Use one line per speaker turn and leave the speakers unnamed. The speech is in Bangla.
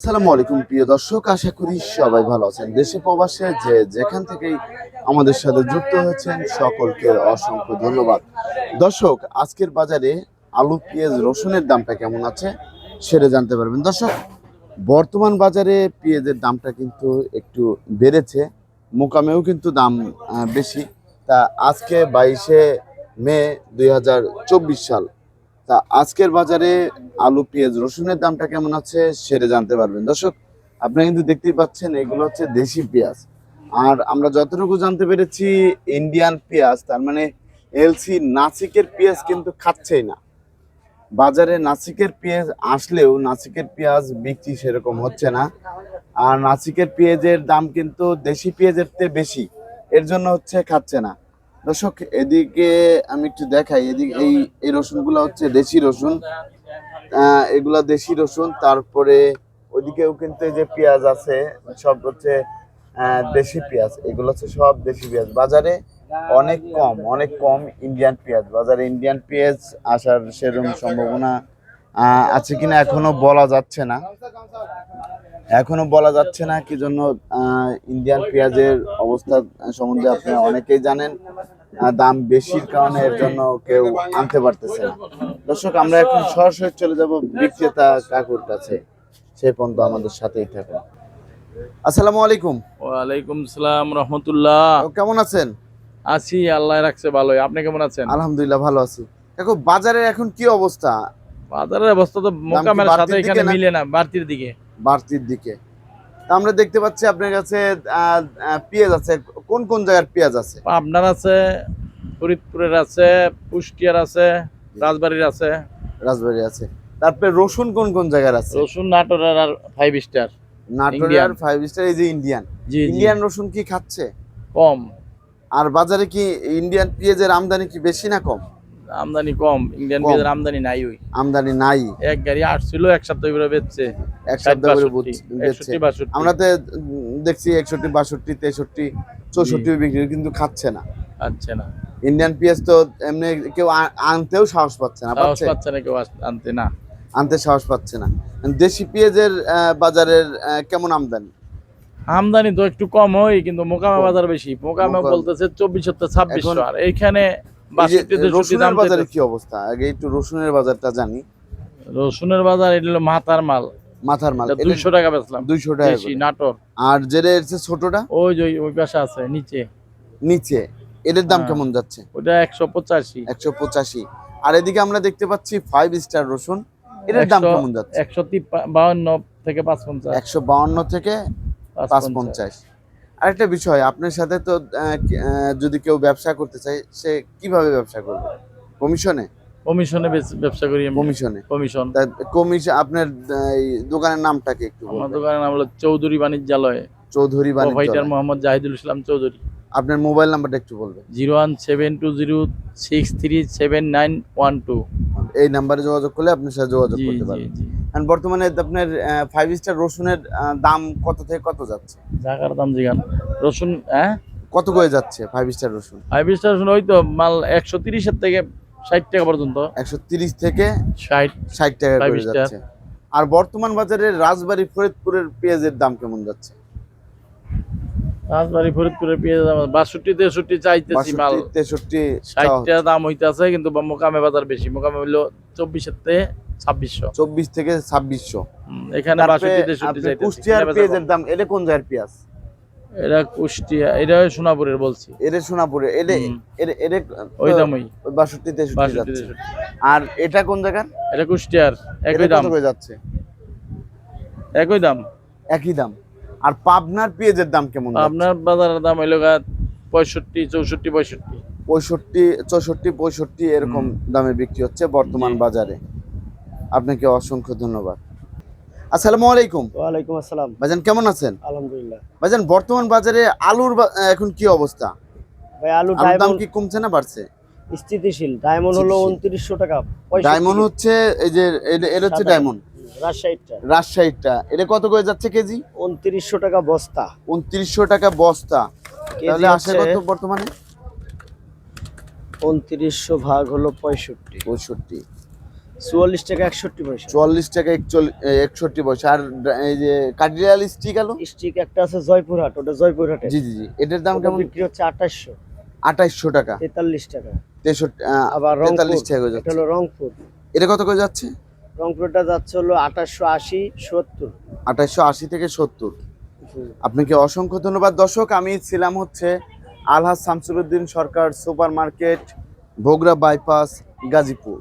আসসালামু আলাইকুম, প্রিয় দর্শক। আশা করি সবাই ভালো আছেন। দেশে প্রবাসে যে যেখান থেকেই আমাদের সাথে যুক্ত হয়েছেন, সকলকে অসংখ্য ধন্যবাদ। দর্শক, আজকের বাজারে আলু, পেঁয়াজ, রসুনের দামটা কেমন আছে সেটা জানতে পারবেন। দর্শক, বর্তমান বাজারে পেঁয়াজের দামটা কিন্তু একটু বেড়েছে, মোকামেও কিন্তু দাম বেশি। তা আজকে বাইশে মে দুই হাজার চব্বিশ সাল তা আজকের বাজারে আলু, পেঁয়াজ, রসুনের দামটা কেমন আছে সেটা জানতে পারবেন। দর্শক, আপনারা কিন্তু দেখতেই পাচ্ছেন এগুলো হচ্ছে দেশি পেঁয়াজ। আর আমরা যতটুকু জানতে পেরেছি, ইন্ডিয়ান পেঁয়াজ, তার মানে এলসি নাসিকের পেঁয়াজ কিন্তু খাচ্ছেই না। বাজারে নাসিকের পেঁয়াজ আসলেও নাসিকের পেঁয়াজ বিক্রি সেরকম হচ্ছে না। আর নাসিকের পেঁয়াজের দাম কিন্তু দেশি পেঁয়াজের চেয়ে বেশি। এর জন্য হচ্ছে খাচ্ছে না। দর্শক, এদিকে আমি একটু দেখাই, এদিকে এই এই রসুনগুলো হচ্ছে দেশি রসুন। এগুলা দেশি রসুন, তারপরে ওইদিকেও কিন্তু যে পেঁয়াজ আছে, সব হচ্ছে দেশি পেঁয়াজ, এগুলো হচ্ছে সব দেশি পেঁয়াজ। বাজারে অনেক কম অনেক কম ইন্ডিয়ান পেঁয়াজ। বাজারে ইন্ডিয়ান পেঁয়াজ আসার সেরকম সম্ভাবনা আছে কিনা এখনও বলা যাচ্ছে না। এখনও বলা যাচ্ছে না কি জন্য ইন্ডিয়ান পেঁয়াজের অবস্থা সম্বন্ধে আপনারা অনেকেই জানেন। দাম বেশির কারণে এর জন্য কেউ আনতে পারতেছে না। দর্শক আমরা এখন সরাসরি চলে যাব বিক্রেতা কাকুর কাছে। সেই পর্যন্ত আমাদের সাথেই থাকুন। আসসালামু আলাইকুম।
ওয়ালাইকুম সালাম রহমতুল্লাহ।
কেমন আছেন?
আছি আল্লাহ রাখছে ভালোই। আপনি কেমন আছেন?
আলহামদুলিল্লাহ ভালো আছি। দেখো বাজারের এখন কি অবস্থা?
বাজারের অবস্থা তো মোকামের সাথে এখানে মিলে না বাড়তির দিকে।
বাড়তির দিকে। আমরা দেখতে পাচ্ছি আপনার কাছে পেঁয়াজ আছে। কোন কোন জায়গার পেঁয়াজ আছে?
আপনার আছে ফরিদপুরের আছে পুষ্টিয়ার আছে রাজবাড়ির আছে।
রাজবাড়ি আছে। তারপরে রসুন কোন কোন জায়গার আছে?
রসুন নাটোরের আর ফাইভ স্টার
নাটোরিয়ার ফাইভ স্টার এই যে ইন্ডিয়ান ইন্ডিয়ান রসুন কি খাচ্ছে?
কম।
আর বাজারে কি ইন্ডিয়ান পেঁয়াজের আমদানি কি বেশি না কম?
আমদানি কম ইন্ডিয়ান। পেঁয়াজের আমদানি নাই ওই।
আমদানি নাই।
এক গাড়ি আসছিল এক সপ্তাহ করে বেচছে।
এক সপ্তাহ করে বেচছে। আমরা তো দেখছি একষট্টি বাষট্টি তেষট্টি চৌষট্টি বিক্রি কিন্তু খাচ্ছে না।
আচ্ছা না।
ইন্ডিয়ান পেঁয়াজ তো এমনি কেউ আনতেও সাহস পাচ্ছে না
সাহস
পাচ্ছে?
না কেউ আনতে না।
আনতে সাহস পাচ্ছে না। দেশি পেঁয়াজের বাজারের কেমন আমদানি?
আমদানি তো একটু কম হয় কিন্তু মোকামে
কম।
বাজার বেশি। মোকামে বলতেছে চব্বিশ সপ্তাহ ছাব্বিশশো। আর এইখানে
রসুনের বাজারে কি অবস্থা? আগে একটু রসুনের বাজারটা জানি।
রসুনের বাজার এটা হলো মাথার মাল।
মাথার মাল।
এটা দুইশো টাকা বেচলাম।
দুইশো টাকা
দেশি
করে।
নাটোর।
আর যেটা ছোটটা?
ওই যে ওই পাশে আছে নিচে।
নিচে। এদের দাম
হ্যাঁ।
কেমন যাচ্ছে?
ওটা একশো পঁচাশি।
একশো পঁচাশি। আর এদিকে আমরা দেখতে পাচ্ছি ফাইভ স্টার রসুন। এটার দাম কেমন যাচ্ছে?
একশো তিপ্পা- বাউন্ন থেকে পাঁচ পঞ্চাশ
একশো বাউন্ন থেকে পাঁচ পঞ্চাশ আরেকটা বিষয় আপনার সাথে তো যদি কেউ ব্যবসা করতে চায় সে কীভাবে ব্যবসা করবে? কমিশনে?
কমিশনে ব্যবসা করি
কমিশনে?
কমিশন।
কমিশন আপনার দোকানের নামটা কি একটু
আমার দোকানের নাম হলো চৌধুরী বাণিজ্যালয়।
চৌধুরী বাণিজ্য
প্রোভাইডার মোহাম্মদ জাহিদুল ইসলাম চৌধুরী।
আপনার মোবাইল নাম্বারটা একটু বলবেন।
Zero one seven two zero six three seven nine one two.
এই নাম্বারে যোগাযোগ করলে আপনার সাথে যোগাযোগ করতে পারবেন। বর্তমানে আপনার ফাইভ স্টার রসুনের দাম কত থেকে কত যাচ্ছে?
ঢাকার দাম জিগান। রসুন হ্যাঁ?
কত করে যাচ্ছে ফাইভ স্টার রসুন?
ফাইভ স্টার রসুন ওই তো মাল একশো তিরিশের থেকে ষাট টাকা পর্যন্ত।
একশো তিরিশ থেকে
ষাট।
ষাট টাকা করে যাচ্ছে। আর বর্তমান বাজারে রাজবাড়ি ফরিদপুরের পেঁয়াজের দাম কেমন যাচ্ছে?
রাজবাড়ি ফরিদপুরের পেঁয়াজ দাম বাষট্টি তেষট্টি চাইতেছি মাল।
তেষট্টি
ষাট টাকা দাম হইতেছে কিন্তু মোকামে বাজার বেশি। মোকামে হইল চব্বিশের থেকে ছাব্বিশশো।
চব্বিশ থেকে ছাব্বিশশো।
এখানে বাষট্টি তেষট্টি চাইতেছি।
কুষ্টিয়ার পেঁয়াজের দাম এটা কোন জায়গার পেঁয়াজ?
এটা কুষ্টিয়া এটা সোনাপুরের বলছি।
এরে সোনাপুরে এরে। এরে
ওই দামই।
বাষট্টি তেষট্টি আর এটা কোন জায়গার?
এটা কুষ্টিয়ার একই দাম।
করে যাচ্ছে?
একই দাম।
একই দাম। আর পাবনার পেঁয়াজের দাম কেমন?
আপনার বাজারের দাম হইল গা পঁয়ষট্টি চৌষট্টি পঁয়ষট্টি।
পঁয়ষট্টি চৌষট্টি পঁয়ষট্টি এরকম দামে বিক্রি হচ্ছে বর্তমান বাজারে। আপনাকে অসংখ্য ধন্যবাদ। আসসালামু আলাইকুম।
ওয়ালাইকুম আসসালাম।
ভাইজান কেমন আছেন?
আলহামদুলিল্লাহ।
ভাইজান বর্তমান বাজারে আলুর এখন কি অবস্থা?
ভাই আলু
আলুর দাম
ডায়মন্ড
কি কমছে না বাড়ছে?
স্থিতিশীল। ডায়মন্ড হলো উনত্রিশশো টাকা
ডায়মন্ড হচ্ছে এই যে এটা হচ্ছে ডায়মন্ড
রাজশাহীটা
রাজশাহীটা এটা কত করে যাচ্ছে কেজি?
উনত্রিশশো টাকা বস্তা।
উনত্রিশশো টাকা বস্তা। তাহলে আসে কত বর্তমানে?
উনত্রিশশো ভাগ হলো পঁয়ষট্টি।
পঁয়ষট্টি।
চুয়াল্লিশ টাকা একষট্টি পয়সা।
চুয়াল্লিশ টাকা একষট্টি পয়সা। আর এই যে কাঠরিয়াল স্টিক আলু?
স্টিক একটা আছে জয়পুরহাট ওটা জয়পুরহাটে
জি জি জি। এটার দাম কেমন?
বিক্রি হচ্ছে আঠাশশো।
আঠাইশশো টাকা।
তেতাল্লিশ টাকা।
তেষট্টি
আবার
তেতাল্লিশ টাকা
এটা হলো রংপুর।
এটা কত করে যাচ্ছে?
রংপুরটা যাচ্ছে হলো আঠাশশো আশি সত্তর।
আঠাশশো আশি থেকে সত্তর। আপনাকে অসংখ্য ধন্যবাদ। দর্শক আমি ছিলাম হচ্ছে Alhaj Shamsuruddin Sarkar super market Bhogra bypass Gazipur.